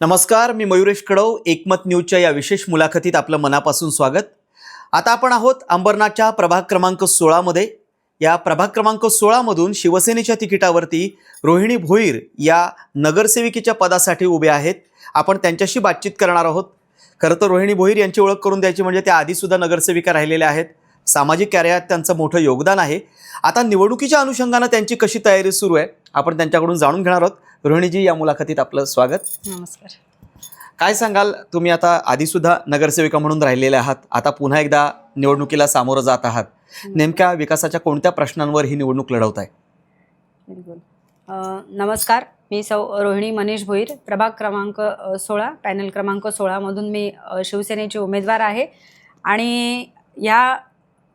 नमस्कार मी मयुरेश कडव एकमत न्यूजच्या या विशेष मुलाखतीत आपलं मनापासून स्वागत. आता आपण आहोत अंबरनाथच्या प्रभाग क्रमांक सोळामध्ये या प्रभाग क्रमांक सोळामधून शिवसेनेच्या तिकिटावरती रोहिणी भोईर या नगरसेविकेच्या पदासाठी उभे आहेत. आपण त्यांच्याशी बातचीत करणार आहोत. खरं तर रोहिणी भोईर यांची ओळख करून द्यायची म्हणजे त्या आधीसुद्धा नगरसेविका राहिलेल्या आहेत. सामाजिक कार्यात त्यांचं मोठं योगदान आहे. आता निवडणुकीच्या अनुषंगानं त्यांची कशी तयारी सुरू आहे आपण त्यांच्याकडून जाणून घेणार आहोत. रोहिणीजी या मुलाखतीत आपलं स्वागत. नमस्कार. काय सांगाल तुम्ही आता आधीसुद्धा नगरसेविका म्हणून राहिलेले आहात आता पुन्हा एकदा निवडणुकीला सामोरं जात आहात. नेमक्या विकासाच्या कोणत्या प्रश्नांवर ही निवडणूक लढवत आहे नमस्कार मी सौ रोहिणी मनीष भोईर प्रभाग क्रमांक सोळा पॅनल क्रमांक सोळामधून मी शिवसेनेची उमेदवार आहे. आणि या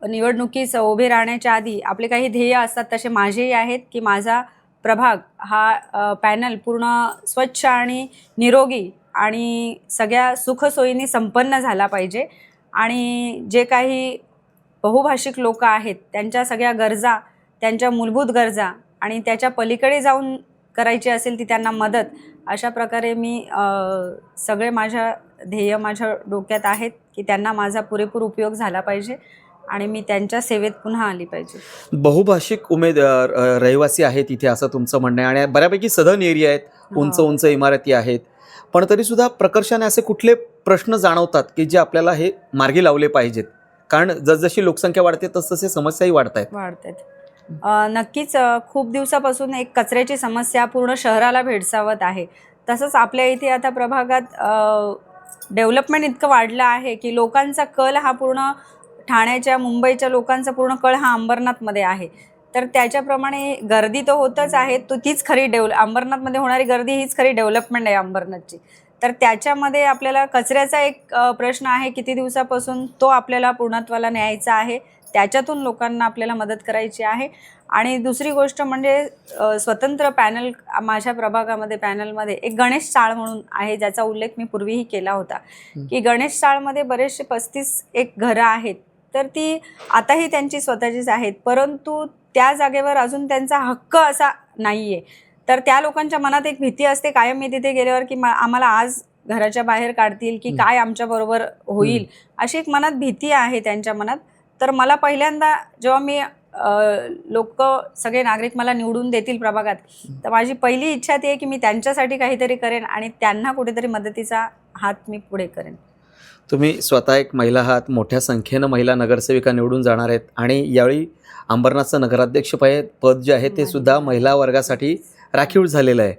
निवडणुकीस उभे राहण्याच्या आधी आपले काही ध्येय असतात तसे माझेही आहेत की माझा प्रभाग हा पॅनल पूर्ण स्वच्छ आणि निरोगी आणि सगळ्या सुखसोयीने संपन्न झाला पाहिजे. आणि जे काही बहुभाषिक लोक आहेत त्यांच्या सगळ्या गरजा त्यांच्या मूलभूत गरजा आणि त्याच्या पलीकडे जाऊन करायची असेल ती त्यांना मदत अशा प्रकारे मी सगळे माझ्या ध्येय माझ्या डोक्यात आहेत की त्यांना माझा पुरेपूर उपयोग झाला पाहिजे. आणि मी त्यांच्या सेवेत पुन्हा आली पाहिजे. बहुभाषिक उमेद रहिवासी आहेत इथे असं तुमचं म्हणणं आहे. आणि बऱ्यापैकी सधन एरिया आहेत. उंच हो. उंच इमारती आहेत. पण तरीसुद्धा प्रकर्षाने असे कुठले प्रश्न जाणवतात की जे आपल्याला हे मार्गी लावले पाहिजेत? कारण जसजशी लोकसंख्या वाढते तसतसे समस्याही वाढत आहेत वाढतात अ, नक्कीच खूप दिवसापासून एक कचऱ्याची समस्या पूर्ण शहराला भेडसावत आहे. तसंच आपल्या इथे आता प्रभागात डेव्हलपमेंट इतकं वाढलं आहे की लोकांचा कल हा पूर्ण ठाण्याच्या मुंबईच्या लोकांचा पूर्ण कल हा अंबरनाथमध्ये आहे. तर त्याच्याप्रमाणे गर्दी तर होतच आहे तो तीच खरी डेव्हल अंबरनाथमध्ये होणारी गर्दी हीच खरी डेव्हलपमेंट आहे अंबरनाथची. तर त्याच्यामध्ये आपल्याला कचऱ्याचा एक प्रश्न आहे किती दिवसापासून तो आपल्याला पूर्णत्वाला न्यायचा आहे त्याच्यातून लोकांना आपल्याला मदत करायची आहे. आणि दुसरी गोष्ट म्हणजे स्वतंत्र पॅनल माझ्या प्रभागामध्ये पॅनलमध्ये एक गणेश चाळ म्हणून आहे ज्याचा उल्लेख मी पूर्वीही केला होता. की गणेश चाळमध्ये बरेचसे पस्तीस एक घरं आहेत तर ती आताही त्यांची स्वतःचीच आहेत. परंतु त्या जागेवर अजून त्यांचा हक्क असा नाही आहे तर त्या लोकांच्या मनात एक भीती असते कायम मी तिथे गेल्यावर की मा- आम्हाला आज घराच्या बाहेर काढतील की. काय आमच्याबरोबर होईल. अशी एक मनात भीती आहे त्यांच्या मनात. तर मला पहिल्यांदा जेव्हा मी लोक सगळे नागरिक मला निवडून देतील प्रभागात तर माझी पहिली इच्छा ती आहे की मी त्यांच्यासाठी काहीतरी करेन आणि त्यांना कुठेतरी मदतीचा हात मी पुढे करेन. तुम्ही स्वतः एक महिला आहात मोठ्या संख्येनं महिला नगरसेविका निवडून जाणार आहेत आणि यावेळी अंबरनाथचं नगराध्यक्ष पद पद जे आहे ते सुद्धा महिला वर्गासाठी राखीव झालेलं आहे.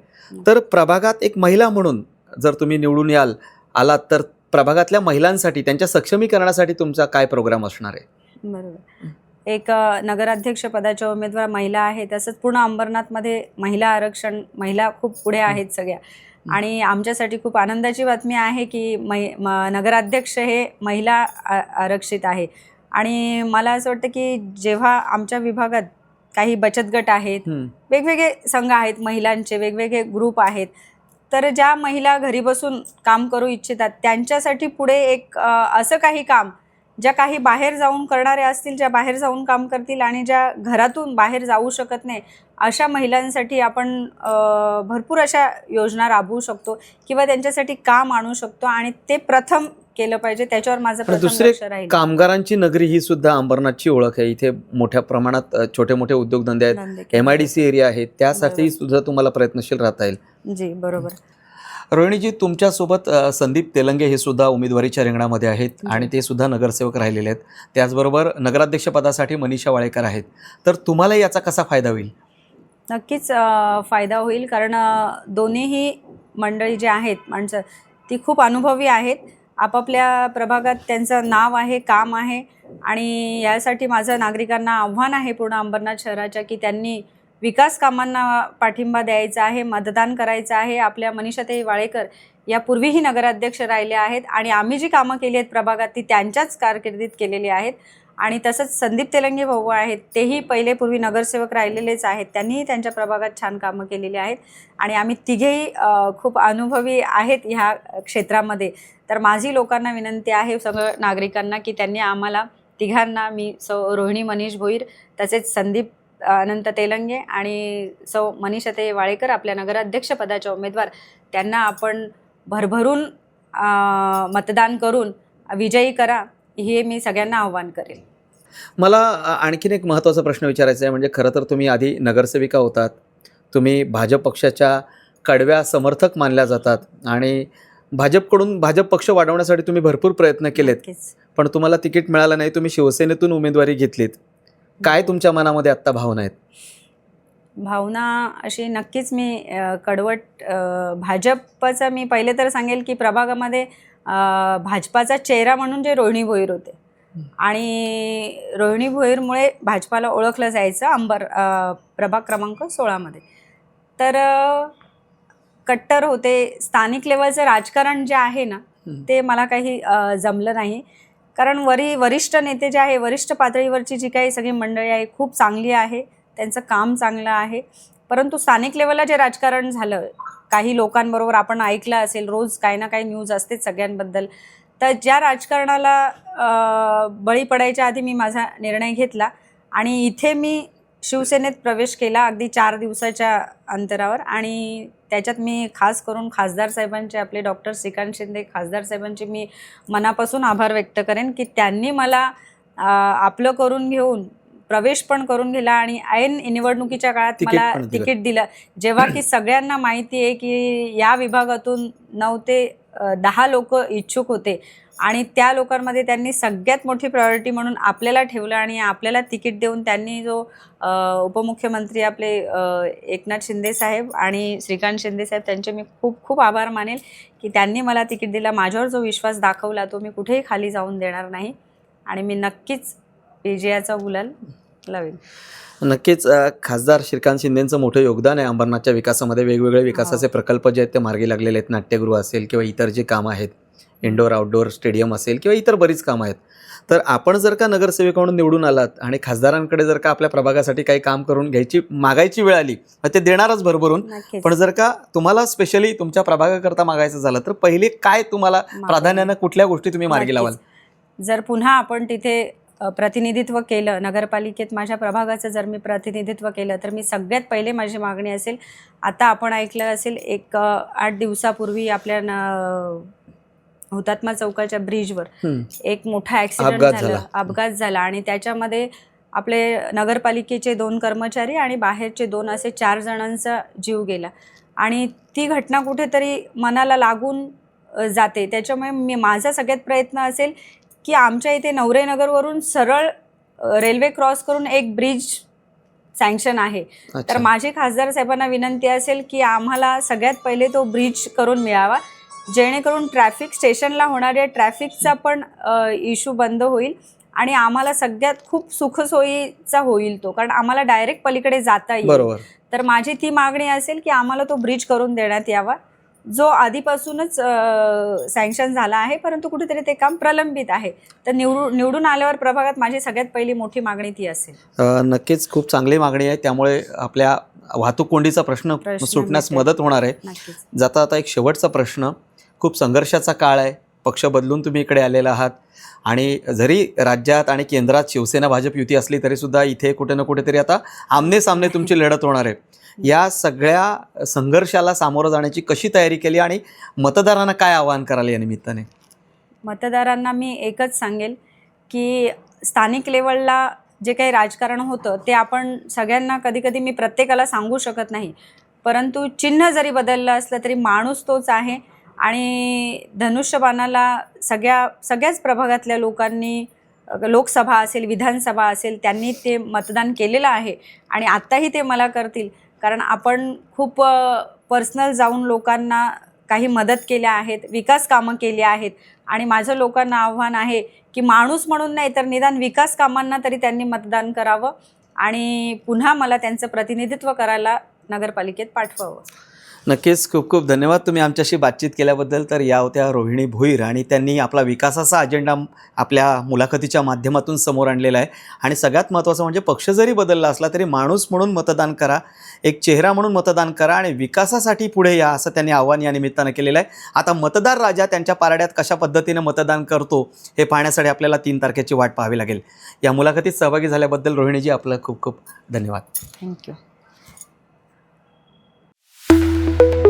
तर प्रभागात एक महिला म्हणून जर तुम्ही निवडून याल आलात तर प्रभागातल्या महिलांसाठी त्यांच्या सक्षमीकरणासाठी तुमचा काय प्रोग्राम असणार आहे? बरोबर. एक नगराध्यक्ष पदाच्या उमेदवार महिला आहे तसंच पूर्ण अंबरनाथमध्ये महिला आरक्षण महिला खूप पुढे आहेत सगळ्या. आणि आमच्यासाठी खूप आनंदाची बातमी आहे की मै म- नगराध्यक्ष हे महिला आरक्षित आहे आणि मला असं वाटतं की जेव्हा आमच्या विभागात काही बचत गट आहेत. वेगवेगळे संघ आहेत महिलांचे वेगवेगळे ग्रुप आहेत तर ज्या महिला घरी बसून काम करू इच्छितात त्यांच्यासाठी पुढे एक असं काही काम ज्या काही बाहेर जाऊन करणारे असतील ज्या बाहेर जाऊन काम करतील आणि ज्या घरातून बाहेर जाऊ शकत नाही अशा महिलांसाठी आपण भरपूर अशा योजना राबवू शकतो किंवा त्यांच्यासाठी काम आणू शकतो आणि ते प्रथम केलं पाहिजे त्याच्यावर माझं दुसरे कामगारांची नगरी ही सुद्धा अंबरनाथची ओळख आहे. इथे मोठ्या प्रमाणात छोटे मोठे उद्योगधंदे आहेत. धंदे केले. M I D C area आहे त्यासाठी. सुद्धा तुम्हाला प्रयत्नशील राहता येईल. जी बरोबर. रोहिणीजी तुमच्यासोबत संदीप तेलंगे हे सुद्धा उमेदवारीच्या रिंगणामध्ये आहेत. आणि ते सुद्धा नगरसेवक राहिलेले आहेत. त्याचबरोबर नगराध्यक्षपदासाठी मनीषा वाळेकर आहेत. तर तुम्हाला याचा कसा फायदा होईल? नक्कीच फायदा होईल कारण दोन्हीही मंडळी जे आहेत माणसं ती खूप अनुभवी आहेत. आपापल्या प्रभागात त्यांचं नाव आहे काम आहे आणि यासाठी माझं नागरिकांना आव्हान आहे पूर्ण अंबरनाथ शहराच्या की त्यांनी विकास कामांना पाठिंबा द्यायचा आहे मतदान करायचं आहे. आपल्या मनीषाताई वाळेकर यापूर्वीही नगराध्यक्ष राहिले आहेत आणि आम्ही जी कामं केली आहेत प्रभागात ती त्यांच्याच कारकिर्दीत केलेली आहेत. आणि तसंच संदीप तेलंगे भाऊ आहेत तेही पहिले पूर्वी नगरसेवक राहिलेलेच आहेत. त्यांनीही त्यांच्या प्रभागात छान कामं केलेली आहेत. आणि आम्ही तिघेही खूप अनुभवी आहेत ह्या क्षेत्रामध्ये. तर माझी लोकांना विनंती आहे सगळं नागरिकांना की त्यांनी आम्हाला तिघांना मी सौ रोहिणी मनीष भोईर तसेच संदीप अनंत तेलंगे आणि सौ मनीषाते वाळेकर आपल्या नगराध्यक्षपदाच्या उमेदवार. त्यांना आपण भरभरून मतदान करून विजयी करा हे मी सगळ्यांना आव्हान करेल. मला आणखीन एक महत्त्वाचा प्रश्न विचारायचा आहे म्हणजे खरं तर तुम्ही आधी नगरसेविका होतात. तुम्ही भाजप पक्षाच्या कडव्या समर्थक मानल्या जातात आणि भाजपकडून भाजप पक्ष वाढवण्यासाठी तुम्ही भरपूर प्रयत्न केलेत. पण तुम्हाला तिकीट मिळालं नाही तुम्ही शिवसेनेतून उमेदवारी घेतलीत. काय तुमच्या मनामध्ये आत्ता भावना आहेत? भावना अशी नक्कीच मी कडवट भाजपचं मी पहिले तर सांगेल की प्रभागामध्ये भाजपाचा चेहरा म्हणून जे रोहिणी भोईर होते. आणि रोहिणी भोईरमुळे भाजपाला ओळखलं जायचं अंबर प्रभाग क्रमांक सोळामध्ये. तर कट्टर होते. स्थानिक लेवलचं राजकारण जे आहे ना. ते मला काही जमलं नाही. कारण वरी वरिष्ठ नेते जे आहे वरिष्ठ पातळीवरची जी काही सगळी मंडळी आहे खूप चांगली आहे. त्यांचं काम चांगलं आहे. परंतु स्थानिक लेवलला जे राजकारण झालं काही लोकांबरोबर आपण ऐकलं असेल रोज काही ना काही न्यूज असतेच सगळ्यांबद्दल. तर ज्या राजकारणाला बळी पडायच्या आधी मी माझा निर्णय घेतला आणि इथे मी शिवसेनेत प्रवेश केला अगदी चार दिवसाच्या अंतरावर आणि त्याच्यात मी खास करून खासदार साहेबांचे आपले डॉक्टर श्रीकांत शिंदे खासदार साहेबांचे मी मनापासून आभार व्यक्त करेन की त्यांनी मला आपलं करून घेऊन प्रवेश पण करून गेला आणि ऐन निवडणुकीच्या काळात मला. तिकीट दिलं जेव्हा की सगळ्यांना माहिती आहे की या विभागातून नऊ ते दहा लोक इच्छुक होते आणि त्या लोकांमध्ये त्यांनी सगळ्यात मोठी प्रायोरिटी म्हणून आपल्याला ठेवलं आणि आपल्याला तिकीट देऊन त्यांनी जो उपमुख्यमंत्री आपले एकनाथ शिंदे साहेब आणि श्रीकांत शिंदे साहेब त्यांचे मी खूप खूप आभार मानेल की त्यांनी मला तिकीट दिला. माझ्यावर जो विश्वास दाखवला तो मी कुठेही खाली जाऊन देणार नाही आणि मी नक्कीच विजयाचा गुलाल लावेल नक्कीच खासदार श्रीकांत शिंदेचं मोठं योगदान आहे अंबरनाथच्या विकासामध्ये. वेगवेगळे विकासाचे प्रकल्प जे आहेत ते मार्गी लागलेले आहेत. नाट्यगृह असेल किंवा इतर जे कामं आहेत इंडोर आउटडोअर स्टेडियम असेल किंवा इतर बरीच कामं आहेत. तर आपण जर का नगरसेवक म्हणून निवडून आलात आणि खासदारांकडे जर का आपल्या प्रभागासाठी काही काम करून घ्यायची मागायची वेळ आली तर ते देणारच भरभरून. पण जर का तुम्हाला स्पेशली तुमच्या प्रभागाकरता मागायचं झालं तर पहिले काय तुम्हाला प्राधान्यानं कुठल्या गोष्टी तुम्ही मार्गी लावाल. जर पुन्हा आपण तिथे प्रतिनिधित्व केलं नगरपालिकेत माझ्या प्रभागाचं जर मी प्रतिनिधित्व केलं तर मी सगळ्यात पहिले माझी मागणी असेल आता आपण ऐकलं असेल एक आठ दिवसापूर्वी आपल्या न हुतात्मा चौकाच्या ब्रिजवर. एक मोठा ॲक्सिडेंट अपघात झाला. अपघात झाला आणि त्याच्यामध्ये आपले नगरपालिकेचे दोन कर्मचारी आणि बाहेरचे दोन असे चार जणांचा जीव गेला आणि ती घटना कुठेतरी मनाला लागून जाते त्याच्यामुळे मी माझा सगळ्यात प्रयत्न असेल की आमच्या इथे नवरेनगरवरून सरळ रेल्वे क्रॉस करून एक ब्रिज सँक्शन आहे तर. माझी खासदार साहेबांना विनंती असेल की आम्हाला सगळ्यात पहिले तो ब्रिज करून मिळावा जेणेकरून ट्रॅफिक स्टेशनला होणाऱ्या ट्रॅफिकचा पण इश्यू बंद होईल आणि आम्हाला सगळ्यात खूप सुखसोयीचा होईल तो कारण आम्हाला डायरेक्ट पलीकडे जाता येईल. तर माझी ती मागणी असेल की आम्हाला तो ब्रिज करून देण्यात यावा. जो आधीपासूनच सँक्शन झाला आहे परंतु कुठेतरी ते काम प्रलंबित आहे. तर निवडून निवडून आल्यावर प्रभागात माझी सगळ्यात पहिली मोठी मागणी ती असेल. नक्कीच खूप चांगली मागणी आहे. त्यामुळे आपल्या वाहतूक कोंडीचा प्रश्न सुटण्यास. मदत होणार आहे. जाता आता एक शेवटचा प्रश्न. खूप संघर्षाचा काळ आहे. पक्ष बदलून तुम्ही इकडे आलेला आहात. आणि जरी राज्यात आणि केंद्रात शिवसेना भाजप युती असली तरीसुद्धा इथे कुठे ना कुठेतरी आता आमने सामने तुमची लढत होणार आहे. या सगळ्या संघर्षाला सामोरं जाण्याची कशी तयारी केली आणि मतदारांना काय आवाहन कराल या निमित्ताने? मतदारांना मी एकच सांगेल की स्थानिक लेवलला जे काही राजकारण होतं ते आपण सगळ्यांना कधी कधी मी प्रत्येकाला सांगू शकत नाही. परंतु चिन्ह जरी बदललं असलं तरी माणूस तोच आहे. आणि धनुष्यबाणाला सगळ्या सगळ्याच प्रभागातल्या लोकांनी लोकसभा असेल विधानसभा असेल त्यांनी ते मतदान केलेलं आहे. आणि आत्ताही ते मला करतील. कारण आपण खूप पर्सनल जाऊन लोकांना काही मदत केल्या आहेत विकास कामं केली आहेत. आणि माझं लोकांना आव्हान आहे की माणूस म्हणून नाही तर निदान विकास कामांना तरी त्यांनी मतदान करावं. आणि पुन्हा मला त्यांचं प्रतिनिधित्व करायला नगरपालिकेत पाठवावं. नक्कीच खूप खूप धन्यवाद. तुम्ही आमच्याशी बातचीत केल्याबद्दल. तर या होत्या रोहिणी भोईर आणि त्यांनी आपला विकासाचा अजेंडा आपल्या मुलाखतीच्या माध्यमातून समोर आणलेला आहे. आणि सगळ्यात महत्त्वाचं म्हणजे पक्ष जरी बदलला असला तरी माणूस म्हणून मतदान करा एक चेहरा म्हणून मतदान करा आणि विकासासाठी पुढे या असं त्यांनी आव्हान या निमित्तानं केलेलं आहे. आता मतदार राजा त्यांच्या पारड्यात कशा पद्धतीनं मतदान करतो हे पाहण्यासाठी आपल्याला तीन तारखेची वाट पाहावी लागेल. या मुलाखतीत सहभागी झाल्याबद्दल रोहिणीजी आपलं खूप खूप धन्यवाद. Thank you you